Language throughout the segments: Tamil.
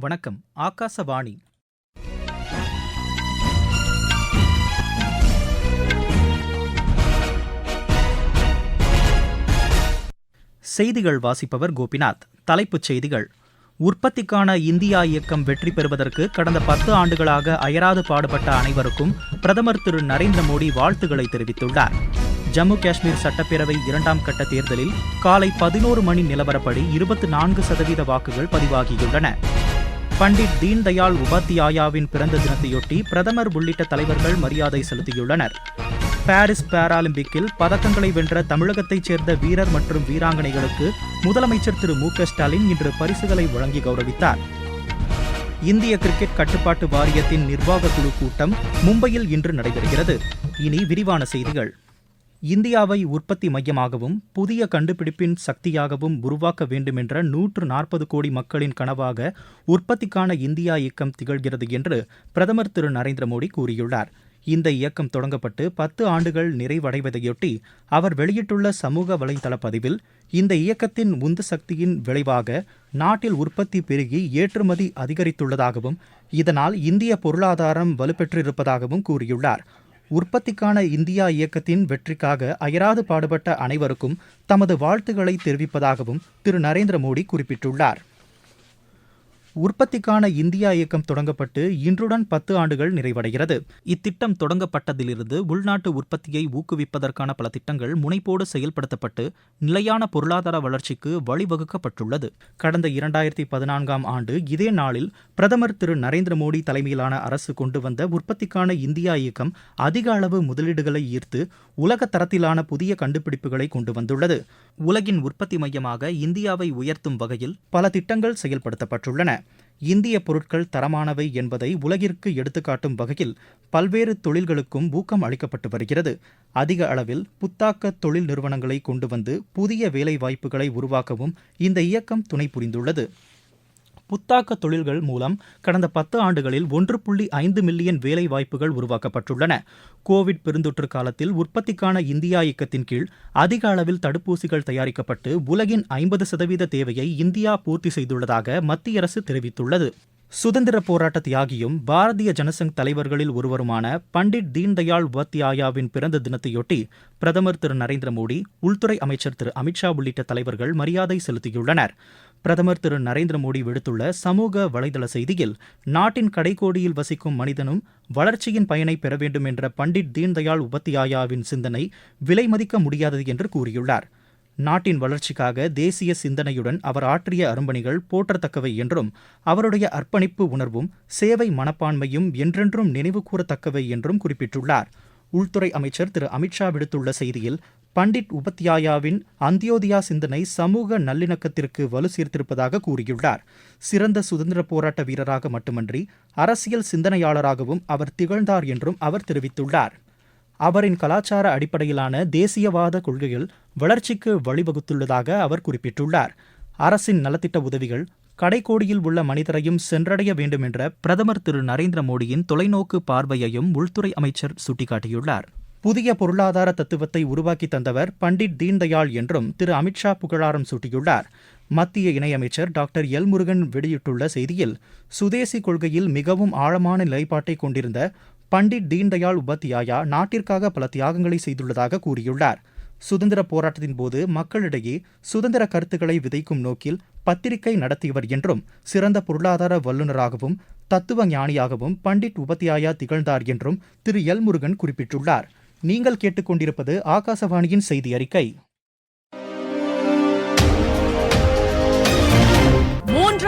வணக்கம் ஆகாசவாணி. செய்திகள் வாசிப்பவர் கோபிநாத். தலைப்புச் செய்திகள். உற்பத்திக்கான இந்தியா இயக்கம் வெற்றி பெறுவதற்கு கடந்த பத்து ஆண்டுகளாக அயராது பாடுபட்ட அனைவருக்கும் பிரதமர் திரு நரேந்திர மோடி வாழ்த்துக்களை தெரிவித்துள்ளார். ஜம்மு காஷ்மீர் சட்டப்பேரவை இரண்டாம் கட்ட தேர்தலில் காலை பதினோரு மணி நிலவரப்படி இருபத்தி நான்கு சதவீத வாக்குகள் பதிவாகியுள்ளன. பண்டிட் தீன்தயாள் உபாத்தியாயாவின் பிறந்த தினத்தையொட்டி பிரதமர் உள்ளிட்ட தலைவர்கள் மரியாதை செலுத்தியுள்ளனர். பாரிஸ் பாராலிம்பிக்கில் பதக்கங்களை வென்ற தமிழகத்தைச் சேர்ந்த வீரர் மற்றும் வீராங்கனைகளுக்கு முதலமைச்சர் திரு மு ஸ்டாலின் இன்று பரிசுகளை வழங்கி கௌரவித்தார். இந்திய கிரிக்கெட் கட்டுப்பாட்டு வாரியத்தின் நிர்வாக குழு கூட்டம் மும்பையில் இன்று நடைபெறுகிறது. இனி விரிவான செய்திகள். இந்தியாவை உற்பத்தி மையமாகவும் புதிய கண்டுபிடிப்பின் சக்தியாகவும் உருவாக்க வேண்டுமென்ற நூற்று நாற்பது கோடி மக்களின் கனவாக உற்பத்திக்கான இந்தியா இயக்கம் திகழ்கிறது என்று பிரதமர் திரு நரேந்திர மோடி கூறியுள்ளார். இந்த இயக்கம் தொடங்கப்பட்டு பத்து ஆண்டுகள் நிறைவடைவதையொட்டி அவர் வெளியிட்டுள்ள சமூக வலைதள பதிவில் இந்த இயக்கத்தின் உந்து சக்தியின் விளைவாக நாட்டில் உற்பத்தி பெருகி ஏற்றுமதி அதிகரித்துள்ளதாகவும் இதனால் இந்திய பொருளாதாரம் வலுப்பெற்றிருப்பதாகவும் கூறியுள்ளார். உற்பத்திக்கான இந்தியா இயக்கத்தின் வெற்றிக்காக அயராது பாடுபட்ட அனைவருக்கும் தமது வாழ்த்துக்களை தெரிவிப்பதாகவும் திரு. நரேந்திர மோடி குறிப்பிட்டுள்ளார். உற்பத்திக்கான இந்தியா இயக்கம் தொடங்கப்பட்டு இன்றுடன் பத்து ஆண்டுகள் நிறைவடைகிறது. இத்திட்டம் தொடங்கப்பட்டதிலிருந்து உள்நாட்டு உற்பத்தியை ஊக்குவிப்பதற்கான பல திட்டங்கள் முனைப்போடு செயல்படுத்தப்பட்டு நிலையான பொருளாதார வளர்ச்சிக்கு வழிவகுக்கப்பட்டுள்ளது. கடந்த இரண்டாயிரத்தி பதினான்காம் ஆண்டு இதே நாளில் பிரதமர் திரு நரேந்திர மோடி தலைமையிலான அரசு கொண்டு வந்த உற்பத்திக்கான இந்தியா இயக்கம் அதிக அளவு முதலீடுகளை ஈர்த்து உலக தரத்திலான புதிய கண்டுபிடிப்புகளை கொண்டு வந்துள்ளது. உலகின் உற்பத்தி மையமாக இந்தியாவை உயர்த்தும் வகையில் பல திட்டங்கள் செயல்படுத்தப்பட்டுள்ளன. இந்திய பொருட்கள் தரமானவை என்பதை உலகிற்கு எடுத்துக்காட்டும் வகையில் பல்வேறு தொழில்களுக்கும் ஊக்கம் அளிக்கப்பட்டு வருகிறது. அதிக அளவில் புத்தாக்க தொழில் நிறுவனங்களை கொண்டு வந்து புதிய வேலை வாய்ப்புகளை உருவாக்கவும் இந்த இயக்கம் துணை புரிந்துள்ளது. புத்தாக்க தொழில்கள் மூலம் கடந்த பத்து ஆண்டுகளில் ஒன்று புள்ளி ஐந்து மில்லியன் வேலை வாய்ப்புகள் உருவாக்கப்பட்டுள்ளன. கோவிட் பெருந்தொற்று காலத்தில் உற்பத்திக்கான இந்தியா இயக்கத்தின் கீழ் அதிக அளவில் தடுப்பூசிகள் தயாரிக்கப்பட்டு உலகின் ஐம்பது சதவீத தேவையை இந்தியா பூர்த்தி செய்துள்ளதாக மத்திய அரசு தெரிவித்துள்ளது. சுதந்திர போராட்ட தியாகியும் பாரதிய ஜனசங் தலைவர்களில் ஒருவருமான பண்டிட் தீன்தயாள் உபாத்யாயாவின் பிறந்த தினத்தையொட்டி பிரதமர் திரு நரேந்திர மோடி உள்துறை அமைச்சர் திரு அமித்ஷா உள்ளிட்ட தலைவர்கள் மரியாதை செலுத்தியுள்ளனர். பிரதமர் திரு நரேந்திர மோடி விடுத்துள்ள சமூக வலைதள செய்தியில் நாட்டின் கடைக்கோடியில் வசிக்கும் மனிதனும் வளர்ச்சியின் பயனை பெற வேண்டும் என்ற பண்டிட் தீன்தயாள் உபாத்யாயாவின் சிந்தனை விலை மதிக்க முடியாதது என்று கூறியுள்ளார். நாட்டின் வளர்ச்சிக்காக தேசிய சிந்தனையுடன் அவர் ஆற்றிய அரும்பணிகள் போற்றத்தக்கவை என்றும் அவருடைய அர்ப்பணிப்பு உணர்வும் சேவை மனப்பான்மையும் என்றென்றும் நினைவு கூறத்தக்கவை என்றும் குறிப்பிட்டுள்ளார். உள்துறை அமைச்சர் திரு. அமித்ஷா விடுத்துள்ள செய்தியில் பண்டிட் உபத்யாயாவின் அந்தியோதயா சிந்தனை சமூக நல்லிணக்கத்திற்கு வலு சேர்த்திருப்பதாக கூறியுள்ளார். சிறந்த சுதந்திர போராட்ட வீரராக மட்டுமன்றி அரசியல் சிந்தனையாளராகவும் அவர் திகழ்ந்தார் என்றும் அவர் தெரிவித்துள்ளார். அவரின் கலாச்சார அடிப்படையிலான தேசியவாத கொள்கைகள் வளர்ச்சிக்கு வழிவகுத்துள்ளதாக அவர் குறிப்பிட்டுள்ளார். அரசின் நலத்திட்ட உதவிகள் கடைக்கோடியில் உள்ள மனிதரையும் சென்றடைய வேண்டும் என்ற பிரதமர் திரு நரேந்திர மோடியின் தொலைநோக்கு பார்வையையும் உள்துறை அமைச்சர் சுட்டிக்காட்டியுள்ளார். புதிய பொருளாதார தத்துவத்தை உருவாக்கி தந்தவர் பண்டிட் தீன்தயாள் என்றும் திரு அமித்ஷா புகழாரம் சூட்டியுள்ளார். மத்திய இணையமைச்சர் டாக்டர் எல் முருகன் வெளியிட்டுள்ள செய்தியில் சுதேசி கொள்கையில் மிகவும் ஆழமான நிலைப்பாட்டை கொண்டிருந்த பண்டிட் தீன்தயாள் உபாத்யாயா நாட்டிற்காக பல தியாகங்களை செய்துள்ளதாக கூறியுள்ளார். சுதந்திர போராட்டத்தின் போது மக்களிடையே சுதந்திர கருத்துக்களை விதைக்கும் நோக்கில் பத்திரிகை நடத்தியவர் என்றும் சிறந்த பொருளாதார வல்லுநராகவும் தத்துவ ஞானியாகவும் பண்டிட் உபத்யாயா திகழ்ந்தார் என்றும் திரு எல் முருகன் குறிப்பிட்டுள்ளார். நீங்கள் கேட்டுக்கொண்டிருப்பது ஆகாசவாணியின் செய்தி அறிக்கை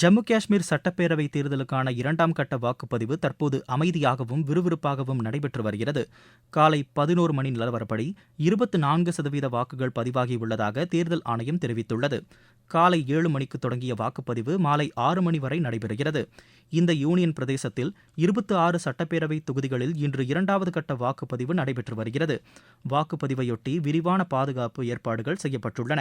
ஜம்மு காஷ்மீர் சட்டப்பேரவை தேர்தலுக்கான இரண்டாம் கட்ட வாக்குப்பதிவு தற்போது அமைதியாகவும் விறுவிறுப்பாகவும் நடைபெற்று வருகிறது. காலை பதினோரு மணி நிலவரப்படி இருபத்தி நான்கு சதவீத வாக்குகள் பதிவாகியுள்ளதாக தேர்தல் ஆணையம் தெரிவித்துள்ளது. காலை ஏழு மணிக்கு தொடங்கிய வாக்குப்பதிவு மாலை ஆறு மணி வரை நடைபெறுகிறது. இந்த யூனியன் பிரதேசத்தில் இருபத்தி ஆறு சட்டப்பேரவை தொகுதிகளில் இன்று இரண்டாவது கட்ட வாக்குப்பதிவு நடைபெற்று வருகிறது. வாக்குப்பதிவையொட்டி விரிவான பாதுகாப்பு ஏற்பாடுகள் செய்யப்பட்டுள்ளன.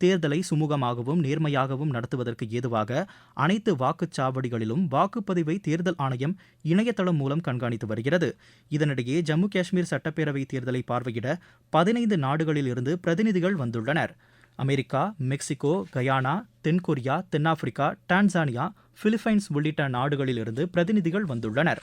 தேர்தலை சுமூகமாகவும் நேர்மையாகவும் நடத்துவதற்கு ஏதுவாக அனைத்து வாக்குச்சாவடிகளிலும் வாக்குப்பதிவை தேர்தல் ஆணையம் இணையதளம் மூலம் கண்காணித்து வருகிறது. இதனிடையே ஜம்மு காஷ்மீர் சட்டப்பேரவை தேர்தலை பார்வையிட பதினைந்து நாடுகளில் இருந்து பிரதிநிதிகள் வந்துள்ளனர். அமெரிக்கா மெக்சிகோ கயானா தென்கொரியா தென்னாப்பிரிக்கா டான்சானியா பிலிப்பைன்ஸ் உள்ளிட்ட நாடுகளிலிருந்து பிரதிநிதிகள் வந்துள்ளனர்.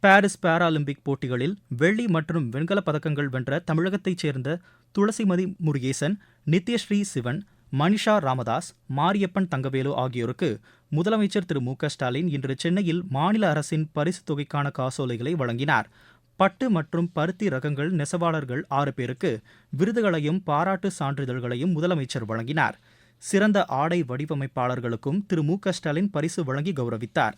பாரிஸ் பாராலிம்பிக் போட்டிகளில் வெள்ளி மற்றும் வெண்கலப் பதக்கங்கள் வென்ற தமிழகத்தைச் சேர்ந்த துளசிமதி முருகேசன் நித்யஸ்ரீ சிவன் மனிஷா ராமதாஸ் மாரியப்பன் தங்கவேலு ஆகியோருக்கு முதலமைச்சர் திரு மு க ஸ்டாலின் இன்று சென்னையில் மாநில அரசின் பரிசு தொகைக்கான காசோலைகளை வழங்கினார். பட்டு மற்றும் பருத்தி ரகங்கள் நெசவாளர்கள் ஆறு பேருக்கு விருதுகளையும் பாராட்டு சான்றிதழ்களையும் முதலமைச்சர் வழங்கினார். சிறந்த ஆடை வடிவமைப்பாளர்களுக்கும் திரு மு ஸ்டாலின் பரிசு வழங்கி கௌரவித்தார்.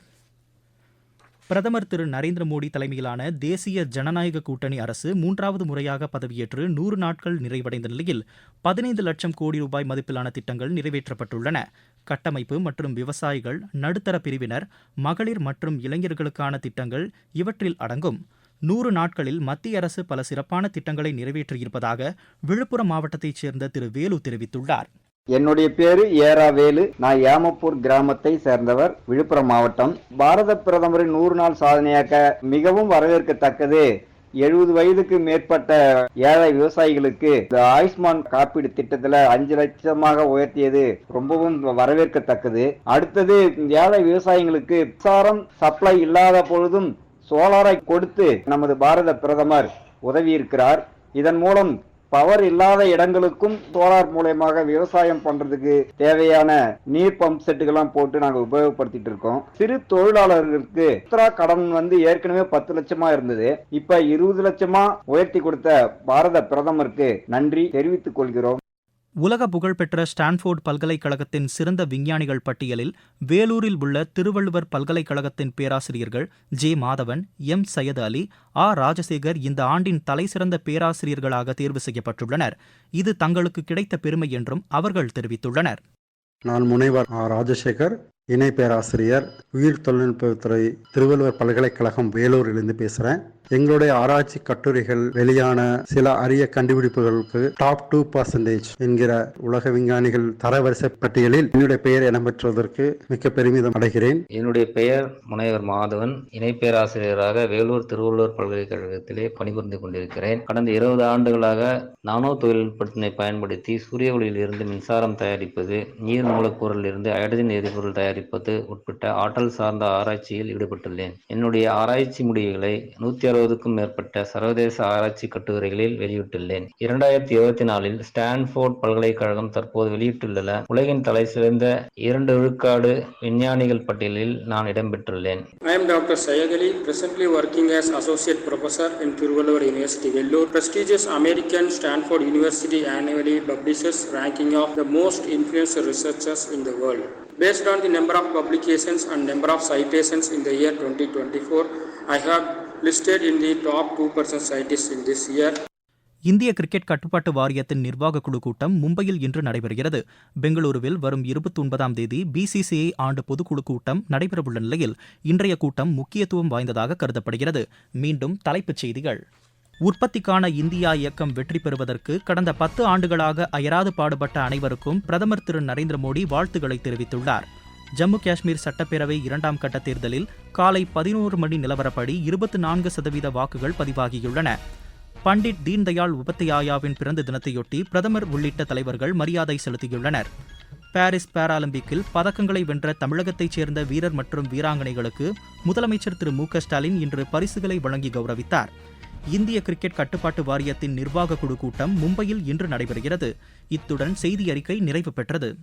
பிரதமர் திரு நரேந்திர மோடி தலைமையிலான தேசிய ஜனநாயக கூட்டணி அரசு மூன்றாவது முறையாக பதவியேற்று நூறு நாட்கள் நிறைவடைந்த நிலையில் பதினைந்து லட்சம் கோடி ரூபாய் மதிப்பிலான திட்டங்கள் நிறைவேற்றப்பட்டுள்ளன. கட்டமைப்பு மற்றும் விவசாயிகள் நடுத்தர பிரிவினர் மகளிர் மற்றும் இளைஞர்களுக்கான திட்டங்கள் இவற்றில் அடங்கும். நூறு நாட்களில் மத்திய அரசு பல சிறப்பான திட்டங்களை நிறைவேற்றியிருப்பதாக விழுப்புரம் மாவட்டத்தைச் சேர்ந்த திரு வேலு தெரிவித்துள்ளார். என்னுடைய பேரு ஏராவேலு நான் ஏமப்பூர் கிராமத்தை சேர்ந்தவர். விழுப்புரம் மாவட்டம். பாரத பிரதமரின் நூறு நாள் சாதனையாக்க மிகவும் வரவேற்கத்தக்கது. எழுபது வயதுக்கு மேற்பட்ட ஏழை விவசாயிகளுக்கு இந்த ஆயுஷ்மான் காப்பீடு திட்டத்துல அஞ்சு லட்சமாக உயர்த்தியது. ரொம்பவும் வரவேற்கத்தக்கது. அடுத்தது ஏழை விவசாயிகளுக்கு மின்சாரம் சப்ளை இல்லாத பொழுதும் சோலாரை கொடுத்து நமது பாரத பிரதமர் உதவி இருக்கிறார் இதன் மூலம் பவர் இல்லாத இடங்களுக்கும் சோலார் மூலயமாக விவசாயம் பண்றதுக்கு தேவையான நீர் பம்ப் செட்டுகள்லாம் போட்டு நாங்கள் உபயோகப்படுத்திட்டு இருக்கோம். சிறு தொழிலாளர்களுக்கு உத்தரா கடன் வந்து ஏற்கனவே பத்து லட்சமா இருந்தது. இப்ப இருபது லட்சமா உயர்த்தி கொடுத்த பாரத பிரதமருக்கு நன்றி தெரிவித்துக் கொள்கிறோம். உலக புகழ்பெற்ற ஸ்டான்ஃபோர்ட் பல்கலைக்கழகத்தின் சிறந்த விஞ்ஞானிகள் பட்டியலில் வேலூரில் உள்ள திருவள்ளுவர் பல்கலைக்கழகத்தின் பேராசிரியர்கள் J Madhavan M Syed Ali A Rajasekar இந்த ஆண்டின் தலைசிறந்த பேராசிரியர்களாக தேர்வு செய்யப்பட்டுள்ளனர். இது தங்களுக்கு கிடைத்த பெருமை என்றும் அவர்கள் தெரிவித்துள்ளனர். நான் முனைவர் ஆ ராஜசேகர் இணை பேராசிரியர் உயிர் தொழில்நுட்பத்துறை திருவள்ளுவர் பல்கலைக்கழகம் வேலூரிலிருந்து பேசுகிறேன் எங்களுடைய ஆராய்ச்சி கட்டுரைகள் வெளியான சில அரிய கண்டுபிடிப்புகளுக்கு டாப் டூ பர்சன்டேஜ் என்கிற உலக விஞ்ஞானிகள் தரவரிசை பட்டியலில் என்னுடைய பெயர் இடம்பெற்றுவதற்கு மிக்க பெருமிதம் அடைகிறேன். என்னுடைய பெயர் முனைவர் மாதவன். இணை பேராசிரியராக வேலூர் திருவள்ளுவர் பல்கலைக்கழகத்திலே பணிபுரிந்து கொண்டிருக்கிறேன். கடந்த இருபது ஆண்டுகளாக நானோ தொழில்நுட்பத்தினை பயன்படுத்தி சூரிய ஒளியில் இருந்து மின்சாரம் தயாரிப்பது நீர் மூலக்கூறில் இருந்து ஹைட்ரஜன் எரிபொருள் தயாரிப்பது உட்பட்ட ஆற்றல் சார்ந்த ஆராய்ச்சியில் ஈடுபட்டுள்ளேன். என்னுடைய ஆராய்ச்சி முடிவுகளை நூத்தி அறுபதுக்கும் மேற்பட்ட சர்வதேச ஆராய்ச்சி கட்டுரைகளில் வெளியிட்டுள்ளேன் இரண்டாயிரத்தி இருபத்தி நாலில் ஸ்டான்ஃபோர்ட் பல்கலைக்கழகம் தற்போது வெளியிட்டுள்ள உலகின் தலை சிறந்த இரண்டு விழுக்காடு விஞ்ஞானிகள் பட்டியலில் நான் இடம்பெற்றுள்ளேன் I am Dr. Sayed Ali, presently working as Associate Professor in Tiruvallur University, Vellore. Prestigious American Stanford University annually publishes ranking of the most influential researchers in the world. Based on the number of publications and number of citations in the year 2024, I have listed in the top 2% scientists in this year. இந்திய கிரிக்கெட் கட்டுப்பாட்டு வாரியத்தின் நிர்வாக குழு கூட்டம் மும்பையில் இன்று நடைபெறுகிறது. பெங்களூருவில் வரும் இருபத்தி ஒன்பதாம் தேதி பிசிசிஐ ஆண்டு பொதுக்குழு கூட்டம் நடைபெறவுள்ள நிலையில் இன்றைய கூட்டம் முக்கியத்துவம் வாய்ந்ததாக கருதப்படுகிறது. மீண்டும் தலைப்புச் செய்திகள். உற்பத்திக்கான இந்தியா இயக்கம் வெற்றி பெறுவதற்கு கடந்த பத்து ஆண்டுகளாக அயராது பாடுபட்ட அனைவருக்கும் பிரதமர் திரு நரேந்திர மோடி வாழ்த்துக்களை தெரிவித்துள்ளார். ஜம்மு காஷ்மீர் சட்டப்பேரவை இரண்டாம் கட்ட தேர்தலில் காலை பதினோரு மணி நிலவரப்படி இருபத்தி நான்கு சதவீத வாக்குகள் பதிவாகியுள்ளன. பண்டிட் தீன்தயாள் உபத்தியாயாவின் பிறந்த தினத்தையொட்டி பிரதமர் உள்ளிட்ட தலைவர்கள் மரியாதை செலுத்தியுள்ளனர். பாரிஸ் பாராலிம்பிக்கில் பதக்கங்களை வென்ற தமிழகத்தைச் சேர்ந்த வீரர் மற்றும் வீராங்கனைகளுக்கு முதலமைச்சர் திரு மு க ஸ்டாலின் இன்று பரிசுகளை வழங்கி கௌரவித்தார். இந்திய கிரிக்கெட் கட்டுப்பாட்டு வாரியத்தின் நிர்வாக குழு கூட்டம் மும்பையில் இன்று நடைபெறுகிறது. இத்துடன் செய்தி அறிக்கை நிறைவு பெற்றது.